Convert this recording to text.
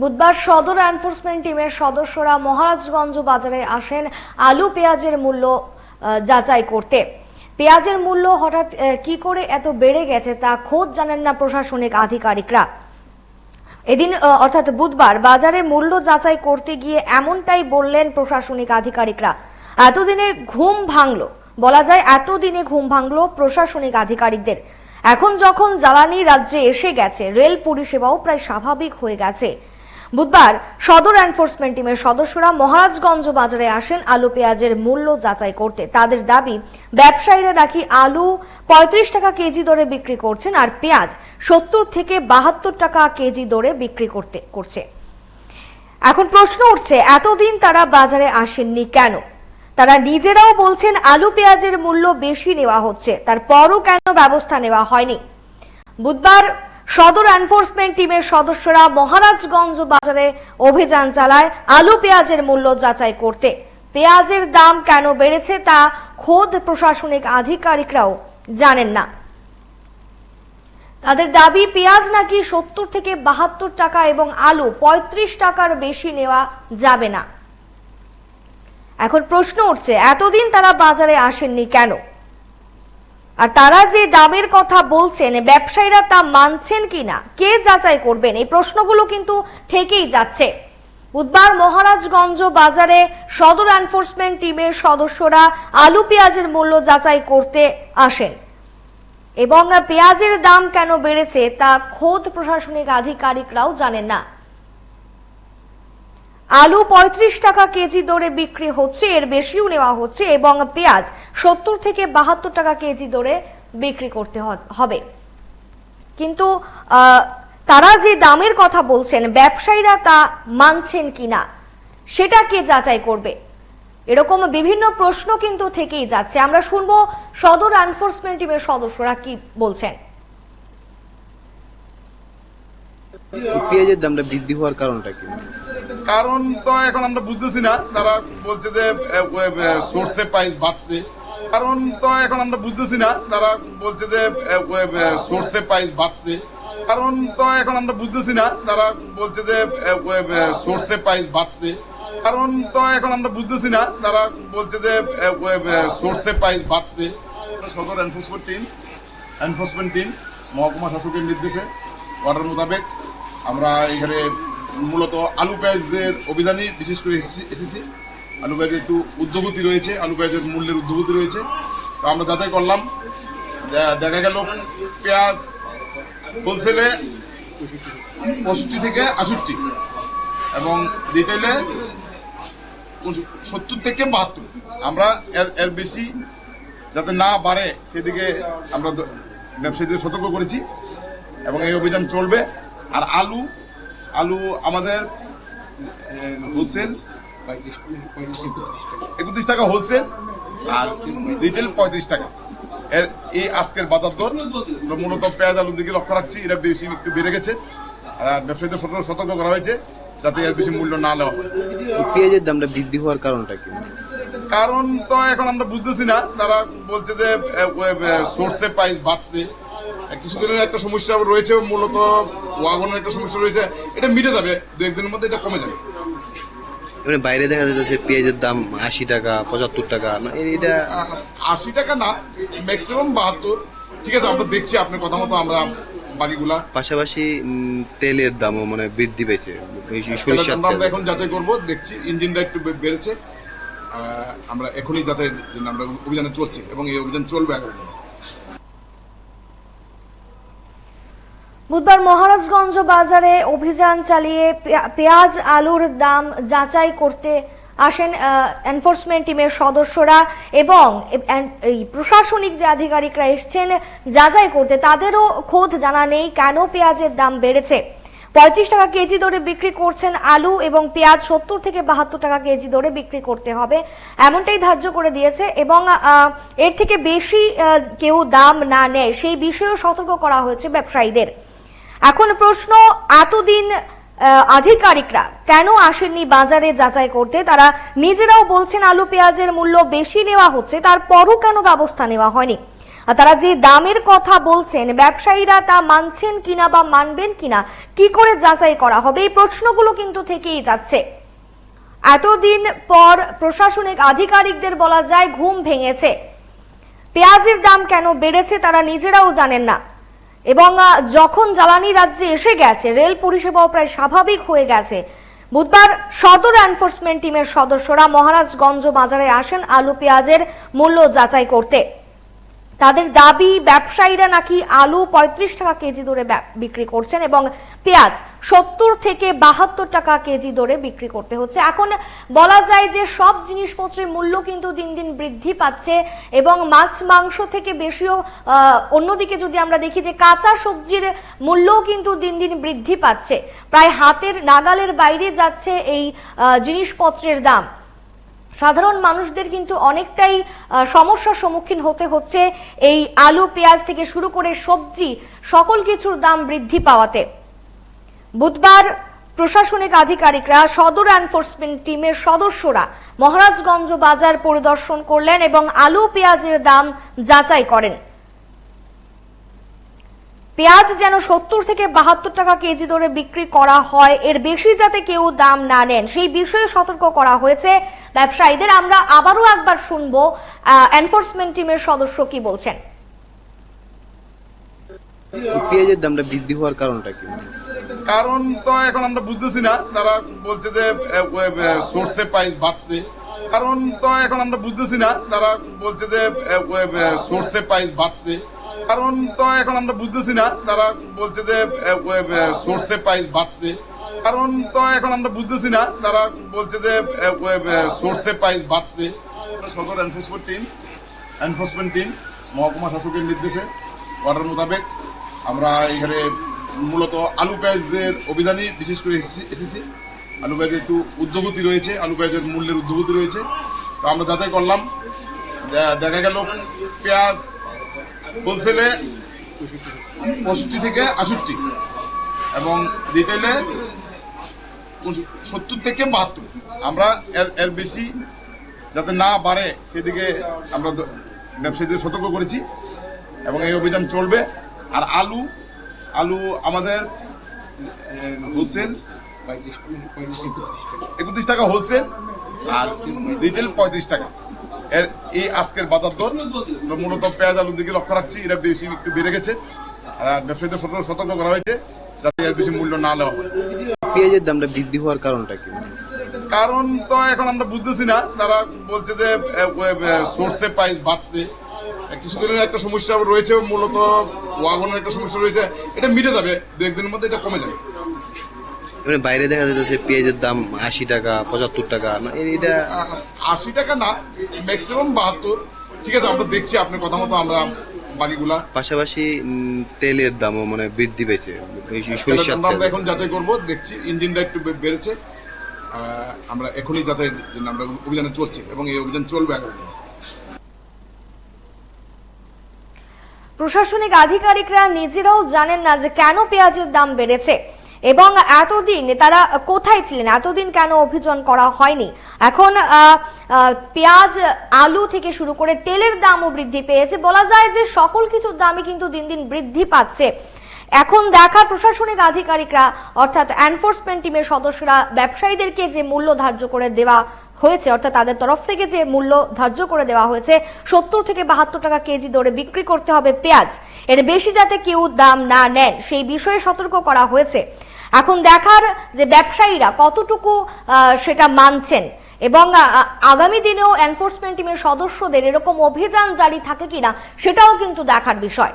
বুধবার সদর এনফোর্সমেন্ট টিমের সদস্যরা মহারাজগঞ্জ বাজারে আসেন আলু পেঁয়াজের মূল্য যাচাই করতে। পেঁয়াজের মূল্য হঠাৎ কি করে এত বেড়ে গেছে তা খোঁজ জানেন না প্রশাসনিক আধিকারিকরা। এদিন অর্থাৎ বুধবার বাজারে মূল্য যাচাই করতে গিয়ে এমনটাই বললেন প্রশাসনিক আধিকারিকরা। এতদিনে ঘুম ভাঙলো। বলা যায় এতদিনে ঘুম ভাঙলো প্রশাসনিক আধিকারিকদের। এখন যখন জ্বালানি রাজ্যে এসে গেছে, রেল পরিষেবাও প্রায় স্বাভাবিক হয়ে গেছে। বুধবার সদর এনফোর্সমেন্ট টিমের সদস্যরা মহারাজগঞ্জ বাজারে আসেন আলু পেঁয়াজের মূল্য যাচাই করতে। তাদের দাবি, ব্যবসায়ীরা নাকি আলু পঁয়ত্রিশ টাকা কেজি দরে বিক্রি করছেন আর পেঁয়াজ সত্তর থেকে বাহাত্তর টাকা কেজি দরে বিক্রি করতে, করছে। এখন প্রশ্ন উঠছে, এতদিন তারা বাজারে আসেননি কেন? তারা নিজেরাও বলছেন আলু পেঁয়াজের মূল্য বেশি নেওয়া হচ্ছে, তারপরও কেন ব্যবস্থা নেওয়া হয়নি? বুধবার সদর এনফোর্সমেন্ট টিমের সদস্যরা মহারাজগঞ্জ বাজারে অভিযান চালায় আলু পেঁয়াজের মূল্য যাচাই করতে। পেঁয়াজের দাম কেন বেড়েছে তা খোদ প্রশাসনিক আধিকারিকরাও জানেন না। তাদের দাবি, পেঁয়াজ নাকি সত্তর থেকে বাহাত্তর টাকা এবং আলু পঁয়ত্রিশ টাকার বেশি নেওয়া যাবে না। এখন প্রশ্ন উঠছে, এতদিন তারা বাজারে আসেননি কেন? আর তারা যে দামের কথা বলছেন, ব্যবসায়ীরা তা মানছেন কিনা, কে যাচাই করবেন, এই প্রশ্নগুলো কিন্তু থেকেই যাচ্ছে। বুধবার মহারাজগঞ্জ বাজারে সদর এনফোর্সমেন্ট টিমের সদস্যরা আলু পেঁয়াজের মূল্য যাচাই করতে আসেন। এবং পেঁয়াজের দাম কেন বেড়েছে তা খোদ প্রশাসনিক আধিকারিকরাও জানেন না। আলু পঁয়ত্রিশ টাকা কেজি দরে বিক্রি হচ্ছে, এর বেশিও নেওয়া হচ্ছে, এবং পেঁয়াজ সত্তর থেকে বাহাত্তর টাকা কেজি দরে বিক্রি করতে হবে। কিন্তু তারা যে দামের কথা বলছেন ব্যবসায়ীরা তা মানছেন কিনা সেটা কে যাচাই করবে? এরকম বিভিন্ন প্রশ্ন কিন্তু থেকেই যাচ্ছে। আমরা শুনব সদর এনফোর্সমেন্ট টিমের সদস্যরা কি বলছেন। পেঁয়াজের দামটা বৃদ্ধি হওয়ার কারণটা কি? কারণ তো এখন আমরা বুঝতেছি না। তারা বলছে যে সোর্সে প্রাইস বাড়ছে। কারণ তো এখন আমরা বুঝতেছি না। তারা বলছে যে সোর্সে প্রাইস বাড়ছে। কারণ তো এখন আমরা বুঝতেছি না। তারা বলছে যে সোর্সে প্রাইস বাড়ছে। কারণ তো এখন আমরা বুঝতেছি না। তারা বলছে যে সোর্সে প্রাইস বাড়ছে। সদর এনফোর্সমেন্ট টিম এনফোর্সমেন্ট টিম মহকুমা শাসকের নির্দেশে। অর্ডার মোতাবেক আমরা এখানে মূলত আলু পেঁয়াজের অভিযানে বিশেষ করে এসেছি। আলু পেঁয়াজের একটু উদ্যোগতি রয়েছে আলু পেঁয়াজের মূল্যের উদ্যোগতি রয়েছে। তো আমরা যাচাই করলাম দেখা গেল পেঁয়াজ হোলসেলে পঁয়ষট্টি থেকে আষট্টি এবং রিটেলে সত্তর থেকে বাহাত্তর। আমরা এর এর বেশি যাতে না বাড়ে, সেদিকে আমরা ব্যবসায়ীদের সতর্ক করেছি এবং এই অভিযান চলবে। আর আলু আলু আমাদের হোলসেল একত্রিশ টাকা হোলসেল আর রিটেল পঁয়ত্রিশ টাকা। এর এই আজকের বাজার দর মূলত পেঁয়াজ আলুর দিকে লক্ষ্য রাখছি এটা বেশি একটু বেড়ে গেছে। আর ব্যবসায়ীদের সতর্ক সতর্ক করা হয়েছে যাতে এর বেশি মূল্য না নেওয়া হয়। পেঁয়াজের দামটা বৃদ্ধি হওয়ার কারণটা কি? কারণ তো এখন আমরা বুঝতেছি না তারা বলছে যে সোর্সে প্রাইস বাড়ছে। কিছুদিনের একটা সমস্যা রয়েছে মূলত ওয়াগনের একটা সমস্যা রয়েছে। এটা মিটে যাবে দু একদিনের মধ্যে এটা কমে যাবে। মানে বাইরে দেখা যাচ্ছে পেঁয়াজের দাম আশি টাকা পঁচাত্তর টাকা। মানে এটা আশি টাকা না ম্যাক্সিমাম বাহাত্তর। ঠিক আছে আমরা দেখছি আপনার কথা মতো আমরা বাকিগুলা। পাশাপাশি তেলের দামও মানে বৃদ্ধি পেয়েছে। এই সরিষার আমরা এখন যাচাই করব দেখছি ইঞ্জিনটা একটু বেড়েছে। আহ, আমরা এখনই যাচাই জন্য আমরা অভিযানে চলছি এবং এই অভিযান চলবে এখন বুধবার মহারাজগঞ্জ বাজারে অভিযান চালিয়ে পেঁয়া- পেঁয়াজ আলুর দাম যাচাই করতে আসেন এনফোর্সমেন্ট টিমের সদস্যরা এবং এই প্রশাসনিক যে আধিকারিকরা এসছেন যাচাই করতে, তাদেরও খোঁজ জানা নেই কেন পেঁয়াজের দাম বেড়েছে। পঁয়ত্রিশ টাকা কেজি দরে বিক্রি করছেন আলু এবং পেঁয়াজ, সত্তর থেকে বাহাত্তর টাকা কেজি দরে বিক্রি করতে হবে, এমনটাই ধার্য করে দিয়েছে এবং এর থেকে বেশি কেউ দাম না নেয়, সেই বিষয়েও সতর্ক করা হয়েছে ব্যবসায়ীদের। এখন প্রশ্ন, এতদিন আধিকারিকরা কেন আসেননি বাজারে যাচাই করতে? তারা নিজেরাও বলছেন আলু পেঁয়াজের মূল্য বেশি নেওয়া হচ্ছে, তারপরও কেন ব্যবস্থা নেওয়া হয়নি? তারা যে দামের কথা বলছেন, ব্যবসায়ীরা তা মানছেন কিনা বা মানবেন কিনা, কি করে যাচাই করা হবে? এই প্রশ্নগুলো কিন্তু থেকেই যাচ্ছে। এতদিন পর প্রশাসনিক আধিকারিকদের বলা যায় ঘুম ভেঙেছে। পেঁয়াজের দাম কেন বেড়েছে তারা নিজেরাও জানেন না। এবং যখন জ্বালানি রাজ্যে এসে গেছে, রেল পরিষেবাও প্রায় স্বাভাবিক হয়ে গেছে। বুধবার সদর এনফোর্সমেন্ট টিমের সদস্যরা মহারাজগঞ্জ বাজারে আসেন আলু পেঁয়াজের মূল্য যাচাই করতে। তাদের দাবি, ব্যবসায়ীরা নাকি আলু পঁয়ত্রিশ টাকা কেজি দরে বিক্রি করছেন এবং পেঁয়াজ সত্তর থেকে বাহাত্তর টাকা কেজি দরে বিক্রি করতে হচ্ছে। এখন বলা যায় যে সব জিনিসপত্রের মূল্য কিন্তু দিন দিন বৃদ্ধি পাচ্ছে এবং মাছ, মাংস থেকে বেশিও অন্যদিকে যদি আমরা দেখি যে কাঁচা সবজির মূল্যও কিন্তু দিন দিন বৃদ্ধি পাচ্ছে। প্রায় হাতের নাগালের বাইরে যাচ্ছে এই জিনিসপত্রের দাম। সাধারণ মানুষদের কিন্তু অনেকটাই সমস্যার সম্মুখীন হতে হচ্ছে এই আলু, পেঁয়াজ থেকে শুরু করে সবজি, সকল কিছুর দাম বৃদ্ধি পাওয়াতে। বুধবার প্রশাসনিক আধিকারিকরা, সদর এনফোর্সমেন্ট টিমের সদস্যরা মহারাজগঞ্জ বাজার পরিদর্শন করলেন এবং আলু, পেঁয়াজের দাম যাচাই করেন। পেঁয়াজ যেন সত্তর থেকে বাহাত্তর টাকা কেজি দরে বিক্রি করা হয় এর বেশি যাতে কেউ দাম না নেন। সেই বিষয়ে সতর্ক করা হয়েছে ব্যবসায়ীদের। আমরা আবারও একবার শুনব এনফোর্সমেন্ট টিমের সদস্য কি বলছেন। পেঁয়াজের দামটা বৃদ্ধি হওয়ার কারণটা কি? কারণ তো এখন আমরা বুঝতেছি না। তারা বলছে যে সোর্সে প্রাইস বাড়ছে। কারণ তো এখন আমরা বুঝতেছি না। তারা বলছে যে সোর্সে প্রাইস বাড়ছে। কারণ তো এখন আমরা বুঝতেছি না। তারা বলছে যে সোর্সে প্রাইস বাড়ছে। কারণ তো এখন আমরা বুঝতেছি না। তারা বলছে যে সোর্সে প্রাইস বাড়ছে। সদর এনফোর্সমেন্ট টিম এনফোর্সমেন্ট টিম মহকুমা শাসকের নির্দেশে অর্ডার মোতাবেক আমরা এখানে মূলত আলু পেঁয়াজের অভিযানে বিশেষ করে এসেছি আলু পেঁয়াজের একটু উদ্যোগতি রয়েছে, আলু পেঁয়াজের মূল্যের উদ্যোগতি রয়েছে। তো আমরা যাচাই করলাম। দেখা গেল পেঁয়াজ হোলসেলে পঁয়ষট্টি থেকে আষট্টি। এবং রিটেলে সত্তর থেকে বাহাত্তর। আমরা এর এর বেশি যাতে না বাড়ে সেদিকে আমরা ব্যবসায়ীদের সতর্ক করেছি। এবং এই অভিযান চলবে। আর আলু আলু আমাদের হোলসেল একত্রিশ টাকা হোলসেল আর রিটেল পঁয়ত্রিশ টাকা। এর এই আজকের বাজার দর মূলত পেঁয়াজ আলুর দিকে লক্ষ্য রাখছি এটা বেশি একটু বেড়ে গেছে। আর ব্যবসায়ীদের সতর্ক সতর্ক করা হয়েছে যাতে এর বেশি মূল্য না নেওয়া হয়। পেঁয়াজের দামটা বৃদ্ধি হওয়ার কারণটা কি? কারণ তো এখন আমরা বুঝতেছি না তারা বলছে যে সোর্সে প্রাইস বাড়ছে। কিছুদিনের একটা সমস্যা রয়েছে মূলত ওয়াগনের একটা সমস্যা রয়েছে। এটা মিটে যাবে দু একদিনের মধ্যে এটা কমে যাবে। মানে বাইরে দেখা যাচ্ছে পেঁয়াজের দাম আশি টাকা পঁচাত্তর টাকা। মানে এটা আশি টাকা না ম্যাক্সিমাম বাহাত্তর। ঠিক আছে আমরা দেখছি আপনার কথা মতো আমরা বাকিগুলা পাশাপাশি তেলের দামও মানে বৃদ্ধি পেয়েছে। এই সরিষার আমরা এখন যাচাই করব দেখছি ইঞ্জিনটা একটু বেড়েছে। আহ, আমরা এখনই যাচাই জন্য আমরা অভিযানে চলছি এবং এই অভিযান চলবে আগামী দিনে। প্রশাসনিক আধিকারিকরা নিজেরাও জানেন না যে কেন পেঁয়াজের দাম বেড়েছে। এবং এতদিন তারা কোথায় ছিলেন? এতদিন কেন অভিযান করা হয়নি? এখন পেঁয়াজ, আলু থেকে শুরু করে তেলের দামও বৃদ্ধি পেয়েছে। বলা যায় যে সকল কিছুর দামই কিন্তু দিন দিন বৃদ্ধি পাচ্ছে। এখন দেখা প্রশাসনিক আধিকারিকরা, অর্থাৎ এনফোর্সমেন্ট টিমের সদস্যরা ব্যবসায়ীদেরকে যে মূল্য ধার্য করে দেওয়া হয়েছে, অর্থাৎ তাদের তরফ থেকে যে মূল্য ধার্য করে দেওয়া হয়েছে, সত্তর থেকে বাহাত্তর টাকা কেজি দরে বিক্রি করতে হবে পেঁয়াজ। এর বেশি যাতে কেউ দাম না নেন সেই বিষয়ে সতর্ক করা হয়েছে। এখন দেখার যে ব্যবসায়ীরা কতটুকু সেটা মানছেন এবং আগামী দিনেও এনফোর্সমেন্ট টিমের সদস্যদের এরকম অভিযান জারি থাকে কিনা, সেটাও কিন্তু দেখার বিষয়।